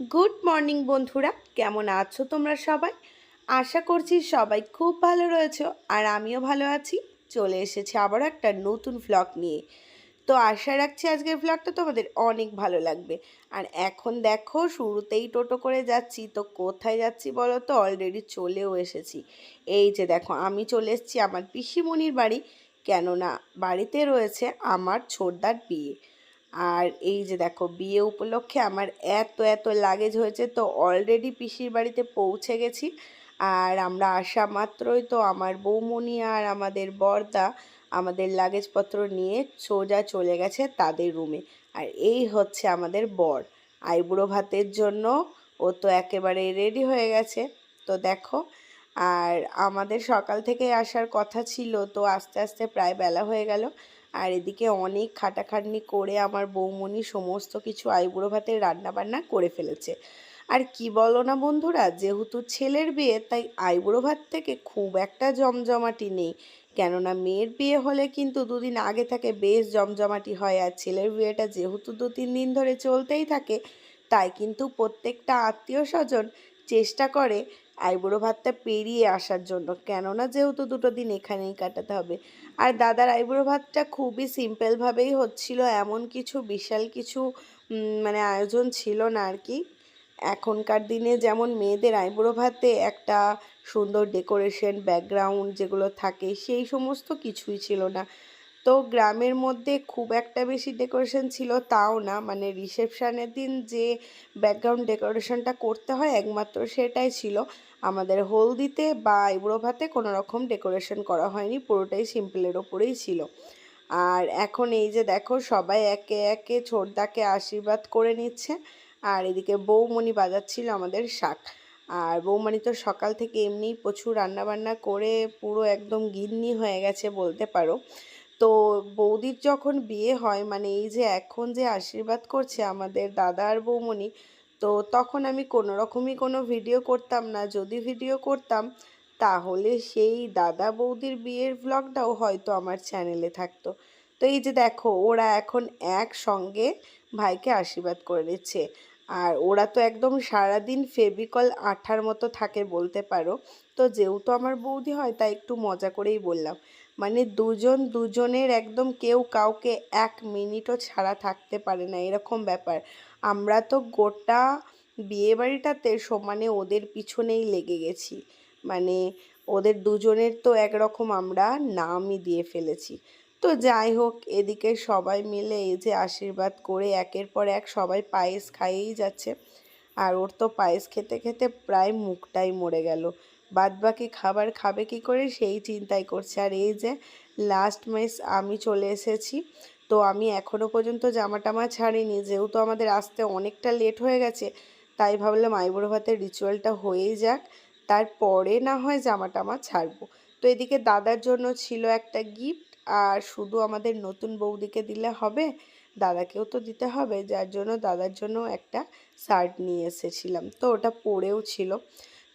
Good morning বন্ধুরা। কেমন আছো তোমরা সবাই? আশা করছি সবাই খুব ভালো রয়েছে আর আমিও ভালো আছি। চলে এসেছি আবারও একটা নতুন ভ্লগ নিয়ে। তো আশা রাখছি আজকের ভ্লগটা তোমাদের অনেক ভালো লাগবে। আর এখন দেখো, শুরুতেই টোটো করে যাচ্ছি। তো কোথায় যাচ্ছি বলো তো? অলরেডি চলেও এসেছি। এই যে দেখো, আমি চলে এসেছি আমার পিসিমণির বাড়ি। কেননা বাড়িতে রয়েছে আমার ছোটদার বিয়ে। আর এই যে দেখো, বিয়ে উপলক্ষে আমার এত এত লাগেজ হয়েছে, তো অলরেডি পিসির বাড়িতে পৌঁছে গেছি। আর আমরা আসা মাত্রই তো আমার বৌমনি আর আমাদের বর্দা আমাদের লাগেজপত্র নিয়ে সোজা চলে গেছে তাদের রুমে আর এই হচ্ছে আমাদের বর। আইবুড়ো ভাতের জন্য ও তো একেবারে রেডি হয়ে গেছে। তো দেখো, আর আমাদের সকাল থেকে আসার কথা ছিল, তো আস্তে আস্তে প্রায় বেলা হয়ে গেল। আর এদিকে অনেক খাটাখাটনি করে আমার বৌমনি সমস্ত কিছু আইবুড়ো ভাতের রান্নাবান্না করে ফেলেছে। আর কি বলো না বন্ধুরা, যেহেতু ছেলের বিয়ে, তাই আইবুড়ো ভাত থেকে খুব একটা জমজমাটি নেই। কেননা মেয়ের বিয়ে হলে কিন্তু দুদিন আগে থেকে বেশ জমজমাটি হয় আর ছেলের বিয়েটা যেহেতু দু তিন দিন ধরে চলতেই থাকে, তাই কিন্তু প্রত্যেকটা আত্মীয় স্বজন চেষ্টা করে আইবুড়ো ভাতটা পেরিয়ে আসার জন্য। কেননা যেহেতু দুটো দিন এখানেই কাটাতে হবে। আর দাদার আইবুড়ো ভাতটা খুবই সিম্পলভাবেই হচ্ছিল, এমন কিছু বিশাল কিছু মানে আয়োজন ছিল না আর কি। এখনকার দিনে যেমন মেয়েদের আইবুড়ো ভাতে একটা সুন্দর ডেকোরেশন, ব্যাকগ্রাউন্ড যেগুলো থাকে, সেই সমস্ত কিছুই ছিল না। তো গ্রামের মধ্যে খুব একটা বেশি ডেকোরেশন ছিল তাও না। মানে রিসেপশানের দিন যে ব্যাকগ্রাউন্ড ডেকোরেশনটা করতে হয় একমাত্র সেটাই ছিল। আমাদের হলদিতে বা আইবুড়ো ভাতে কোনো রকম ডেকোরেশন করা হয়নি, পুরোটাই সিম্পলের ওপরেই ছিল। আর এখন এই যে দেখো, সবাই একে একে ছোটদাকে আশীর্বাদ করে নিচ্ছে। আর এদিকে বৌমণি বাজাচ্ছিল আমাদের শাক। আর বৌমণি তো সকাল থেকে এমনিই প্রচুর রান্নাবান্না করে পুরো একদম গিন্নি হয়ে গেছে বলতে পারো। তো বৌদির যখন বিয়ে হয় মানে এই যে এখন যে আশীর্বাদ করছে আমাদের দাদা আর বৌমণি তো তখন আমি কোনো রকমই কোনো ভিডিও করতাম না। যদি ভিডিও করতাম, তাহলে সেই দাদা বৌদির বিয়ের ভ্লগটাও হয়তো আমার চ্যানেলে থাকতো। তো এই যে দেখো, ওরা এখন একসঙ্গে ভাইকে আশীর্বাদ করে নিচ্ছে। আর ওরা তো একদম সারাদিন ফেভিকল আঠার মতো থাকে বলতে পারো। তো যেহেতু আমার বৌদি হয়, তাই একটু মজা করেই বললাম। মানে দুজন দুজনের একদম কেউ কাউকে এক মিনিটও ছাড়া থাকতে পারে না, এরকম ব্যাপার। আমরা তো গোটা বিয়েবাড়িটাতে সমানে ওদের পিছনেই লেগে গেছি। মানে ওদের দুজনের তো একরকম আমরা নামই দিয়ে ফেলেছি। তো যাই হোক, এদিকে সবাই মিলে এই যে আশীর্বাদ করে একের পর এক সবাই পায়েস খাইয়েই যাচ্ছে। আর ওর তো পায়েস খেতে খেতে প্রায় মুখটাই মরে গেল। বাদ বাকি খাবার খাবে কি করে সেই চিন্তাই করছে। আর এই যে লাস্ট মাইস আমি চলে এসেছি। তো আমি এখনও পর্যন্ত জামা টামা ছাড়িনি। যেহেতু আমাদের আসতে অনেকটা লেট হয়ে গেছে, তাই ভাবলাম আইবুড়ো ভাতের রিচুয়ালটা হয়েই যাক। তারপরে না হয় জামা টামা ছাড়বো। তো এদিকে দাদার জন্য ছিল একটা গিফট আর শুধু আমাদের নতুন বৌদিকে দিলে হবে, দাদাকেও তো দিতে হবে, যার জন্য দাদার জন্য একটা শার্ট নিয়ে এসেছিলাম। তো ওটা পরেও ছিল।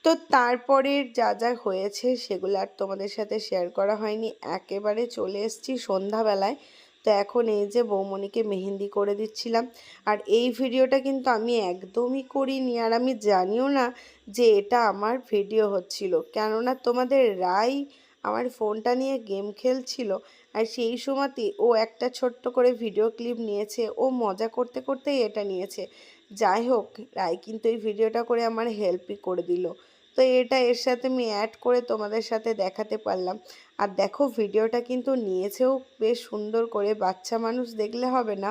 তো তারপরের যা যা হয়েছে সেগুলো আর তোমাদের সাথে শেয়ার করা হয়নি। একেবারে চলে এসেছি সন্ধ্যাবেলায়। তো এখন এই যে বৌমণিকে মেহেন্দি করে দিচ্ছিলাম আর এই ভিডিওটা কিন্তু আমি একদমই করিনি আর আমি জানিও না যে এটা আমার ভিডিও হচ্ছিল। কেননা তোমাদের রায় আমার ফোনটা নিয়ে গেম খেলছিল আর সেই সময়তে ও একটা ছোট্ট করে ভিডিও ক্লিপ নিয়েছে, ও মজা করতে করতেই এটা নিয়েছে। যাই হোক রায় কিন্তু এই ভিডিওটা করে আমার হেল্পই করে দিল। তো এটা এর সাথে আমি অ্যাড করে তোমাদের সাথে দেখাতে পারলাম। আর দেখো ভিডিওটা কিন্তু নিয়েছেও বেশ সুন্দর করে বাচ্চা মানুষ দেখলে হবে না,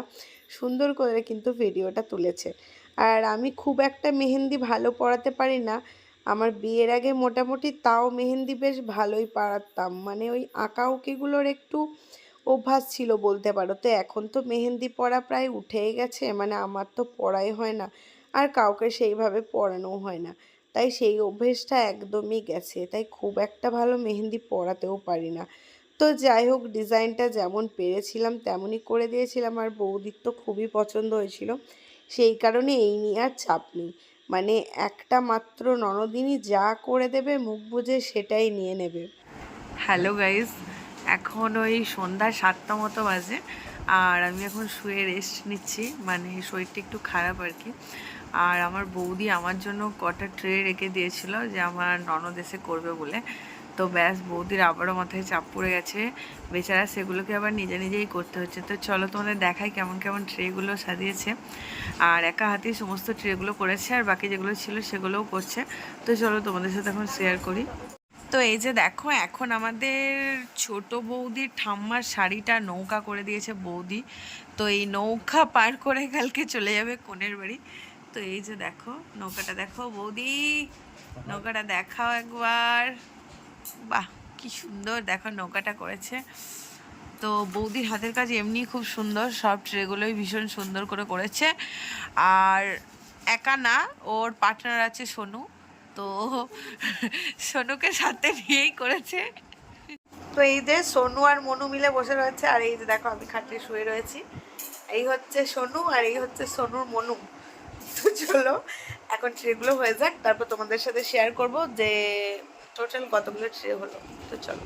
সুন্দর করে কিন্তু ভিডিওটা তুলেছে। আর আমি খুব একটা মেহেন্দি ভালো পড়াতে পারি না, আমার বিয়ের আগে মোটামুটি তাও মেহেন্দি বেশ ভালোই পারতাম। মানে ওই আঁকা উকিগুলোর একটু অভ্যাস ছিল বলতে পারো। তো এখন তো মেহেন্দি পড়া প্রায় উঠেই গেছে মানে আমার তো পড়াই হয় না, আর কাউকে সেইভাবে পড়ানোও হয় না। তাই সেই অভ্যেসটা একদমই গেছে। তাই খুব একটা ভালো মেহেন্দি পরাতেও পারি না। তো যাই হোক, ডিজাইনটা যেমন পেরেছিলাম তেমনই করে দিয়েছিলাম। আর বৌদির তো খুবই পছন্দ হয়েছিল। সেই কারণে এই নিয়ে আর চাপ নেই। মানে একটা মাত্র ননদিনই যা করে দেবে, মুখ বুঝে সেটাই নিয়ে নেবে। হ্যালো গাইজ এখন ওই সন্ধ্যা সাতটা মতো বাজে। আর আমি এখন শুয়ে রেস্ট নিচ্ছি। মানে শরীরটা একটু খারাপ আর কি। আর আমার বৌদি আমার জন্য কটা ট্রে রেখে দিয়েছিল যে আমার ননদ এসে করবে বলে। তো ব্যাস, বৌদির আবারও মাথায় চাপ পড়ে গেছে। বেচারা সেগুলোকে আবার নিজে নিজেই করতে হচ্ছে। তো চলো তোমাদের দেখাই কেমন কেমন ট্রেগুলো সাজিয়েছে। আর একা হাতেই সমস্ত ট্রেগুলো করেছে আর বাকি যেগুলো ছিল সেগুলোও করছে। তো চলো তোমাদের সাথে এখন শেয়ার করি। তো এই যে দেখো, এখন আমাদের ছোট বৌদির ঠাম্মার শাড়িটা নৌকা করে দিয়েছে বৌদি। তো এই নৌকা পার করে কালকে চলে যাবে কোনের বাড়ি। তো এই যে দেখো, নৌকাটা দেখো, বৌদি, নৌকাটা দেখাও একবার। বাহ, কি সুন্দর দেখো নৌকাটা করেছে। তো বৌদির হাতের কাজ এমনি খুব সুন্দর, সব ট্রেগুলোই ভীষণ সুন্দর করে করেছে। আর একা না, ওর পার্টনার আছে সোনু, তো সোনুকে সাথে নিয়েই করেছে। তো এই যে সোনু আর মনু মিলে বসে রয়েছে, আর এই যে দেখো আমি খাটে শুয়ে রয়েছি। এই হচ্ছে সোনু আর এই হচ্ছে সোনুর মনু। তো চলো, এখন ট্রেগুলো হয়ে যাক, তারপর তোমাদের সাথে শেয়ার করব যে টোটাল কতগুলো ট্রে হলো। তো চলো।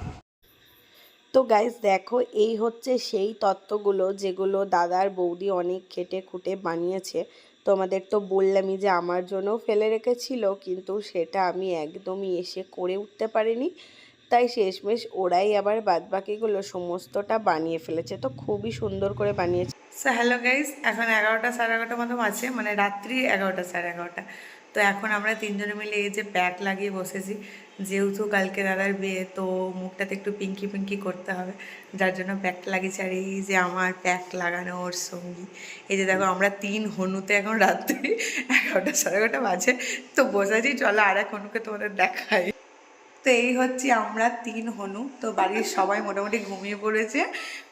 তো গাইজ দেখো, এই হচ্ছে সেই তত্ত্বগুলো যেগুলো দাদার বৌদি অনেক খেটে খুঁটে বানিয়েছে। তোমাদের তো বললামই যে আমার জন্য ফেলে রেখেছিল, কিন্তু সেটা আমি একদমই এসে করে উঠতে পারিনি। তাই শেষমেশ ওরাই আবার বাদবাকিগুলো সমস্তটা বানিয়ে ফেলেছে। তো খুবই সুন্দর করে বানিয়েছে। সো হ্যালো গাইস এখন এগারোটা সাড়ে এগারোটার মতো আছে মানে রাত্রি এগারোটা সাড়ে এগারোটা। তো এখন আমরা তিনজনে মিলে এই যে প্যাক লাগিয়ে বসেছি। যেহেতু কালকে দাদার বিয়ে, তো মুখটাতে একটু পিঙ্কি পিঙ্কি করতে হবে। যার জন্য প্যাকটা লাগিয়েছি। আর এই যে আমার প্যাক ওর সঙ্গী। এই যে দেখো, আমরা তিন হনুতে এখন রাত্রি এগারোটা সাড়ে এগারোটা বাজে। তো বসেছি চলো আর এক হনুকে তোমাদের দেখাই। তো এই হচ্ছে আমরা তিন হনু। তো বাড়ির সবাই মোটামুটি ঘুমিয়ে পড়েছে।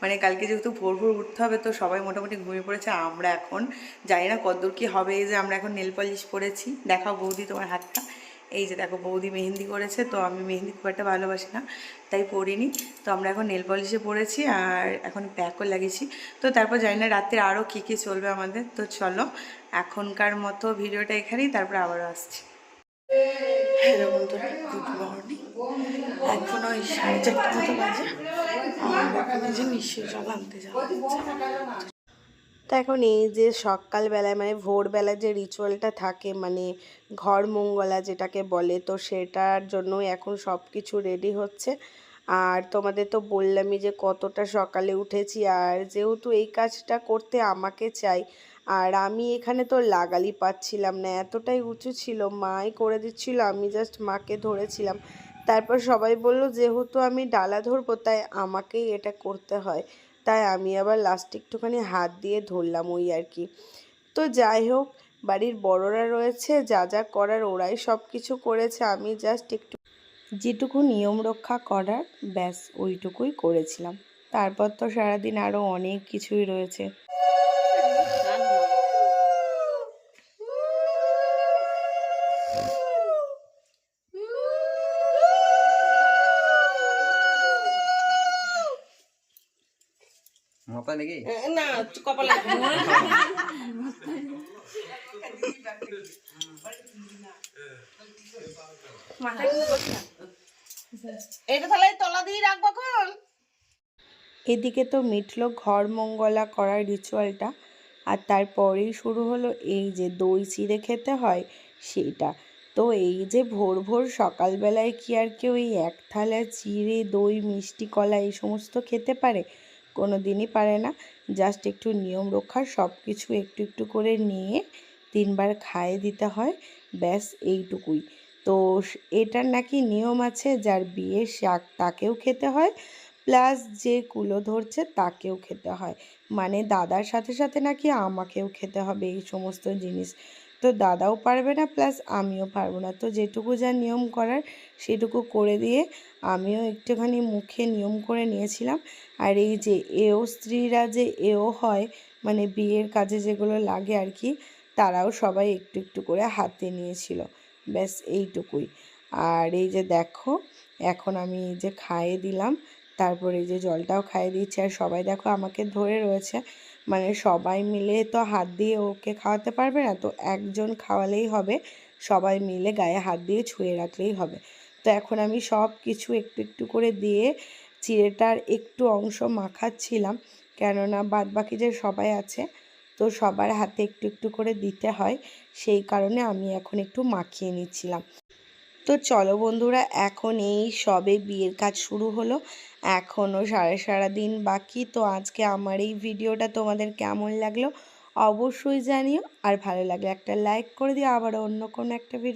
মানে কালকে যেহেতু ভোর ভোর উঠতে হবে, তো সবাই মোটামুটি ঘুমিয়ে পড়েছে আমরা এখন। জানি না কতদূর কি হবে, এই যে আমরা এখন নেল পলিশ পরেছি। দেখাও বৌদি তোমার হাতটা। এই যে দেখো বৌদি মেহেন্দি করেছে, তো আমি মেহেন্দি খুব একটা ভালোবাসি না, তাই পরিনি। তো আমরা এখন নেল পলিশে পড়েছি আর এখন প্যাকও লাগিয়েছি। তো তারপর জানি না রাত্রে আরও কী কী চলবে আমাদের। তো চলো, এখনকার মতো ভিডিওটা এখানেই, তারপর আবারও আসছি। হ্যালো বন্ধুরা গুড এখন সাড়ে মতো বাজে। এই যে নিশ্চয়ই জল আনতে। তো এখন এই যে সকালবেলায় মানে ভোরবেলা যে রিচুয়ালটা থাকে মানে ঘর মঙ্গলা যেটাকে বলে, তো সেটার জন্য এখন সব কিছু রেডি হচ্ছে। আর তোমাদের তো বললামই যে কতটা সকালে উঠেছি, আর যেহেতু এই কাজটা করতে আমাকে চাই, আর আমি এখানে তো লাগালি পাচ্ছিলাম না, এতটাই উঁচু ছিল, মাই করে দিচ্ছিল, আমি জাস্ট মাকে ধরেছিলাম। তারপর সবাই বলল, যেহেতু আমি ডালা ধরবো, তাই আমাকেই এটা করতে হয়। তাই আমি আবার লাস্টে একটুখানি হাত দিয়ে ধরলাম ওই আর কি। তো যাই হোক, বাড়ির বড়রা রয়েছে, যা যা করার ওরাই সব কিছু করেছে। আমি জাস্ট একটু যেটুকু নিয়ম রক্ষা করার, ব্যাস ওইটুকুই করেছিলাম। তারপর তো সারাদিন আরও অনেক কিছুই রয়েছে। নাকি? এটা তাহলে তলা দিয়ে রাখব কোন এদিকে তো মিটলো ঘর মঙ্গলা করার রিচুয়ালটা আর তারপরেই শুরু হলো এই যে দই চিড়ে খেতে হয় সেইটা। তো এই যে ভোর ভোর সকালবেলায় কি আর কেউ এই এক থালা চিড়ে দই মিষ্টি কলা এই সমস্ত খেতে পারে? কোনো দিনই পারে না। জাস্ট একটু নিয়ম রক্ষা সব কিছু একটু একটু করে নিয়ে তিনবার খাইয়ে দিতে হয়। ব্যাস এইটুকুই। তো এটার নাকি নিয়ম আছে, যার বিয়ে শাক তাকেও খেতে হয় প্লাস যে কুলো ধরছে তাকেও খেতে হয়। মানে দাদার সাথে সাথে নাকি আমাকেও খেতে হবে এই সমস্ত জিনিস। তো দাদাও পারবে না প্লাস আমিও পারব না। তো যেটুকু যা নিয়ম করার, সেটুকু করে দিয়ে আমিও একটুখানি মুখে নিয়ম করে নিয়েছিলাম। আর এই যে এও স্ত্রীরা যে এও হয় মানে বিয়ের কাজে যেগুলো লাগে আর কি, তারাও সবাই একটু একটু করে হাতে নিয়েছিল। ব্যাস এইটুকুই। আর এই যে দেখো, এখন আমি এই যে খাইয়ে দিলাম। তারপরে যে জলটাও খাইয়ে দিচ্ছে। আর সবাই দেখো আমাকে ধরে রয়েছে। মানে সবাই মিলে তো হাত দিয়ে ওকে খাওয়াতে পারবে না, তো একজন খাওয়ালেই হবে। সবাই মিলে গায়ে হাত দিয়ে ছুঁয়ে রাখলেই হবে। তো এখন আমি সব কিছু একটু একটু করে দিয়ে চিড়েটার একটু অংশ মাখাচ্ছিলাম। কেননা বাদ বাকি যে সবাই আছে, তো সবার হাতে একটু একটু করে দিতে হয়। সেই কারণে আমি এখন একটু মাখিয়ে নিচ্ছিলাম। তো চলো বন্ধুরা, এখন এই সবে বিয়ের কাজ শুরু হলো। এখনও সারা সারা দিন বাকি, তো আজকে আমার এই ভিডিওটা তোমাদের কেমন লাগল অবশ্যই জানিও। আর ভালো লাগলে একটা লাইক করে দিও আবার অন্য কোনো একটা ভিডিও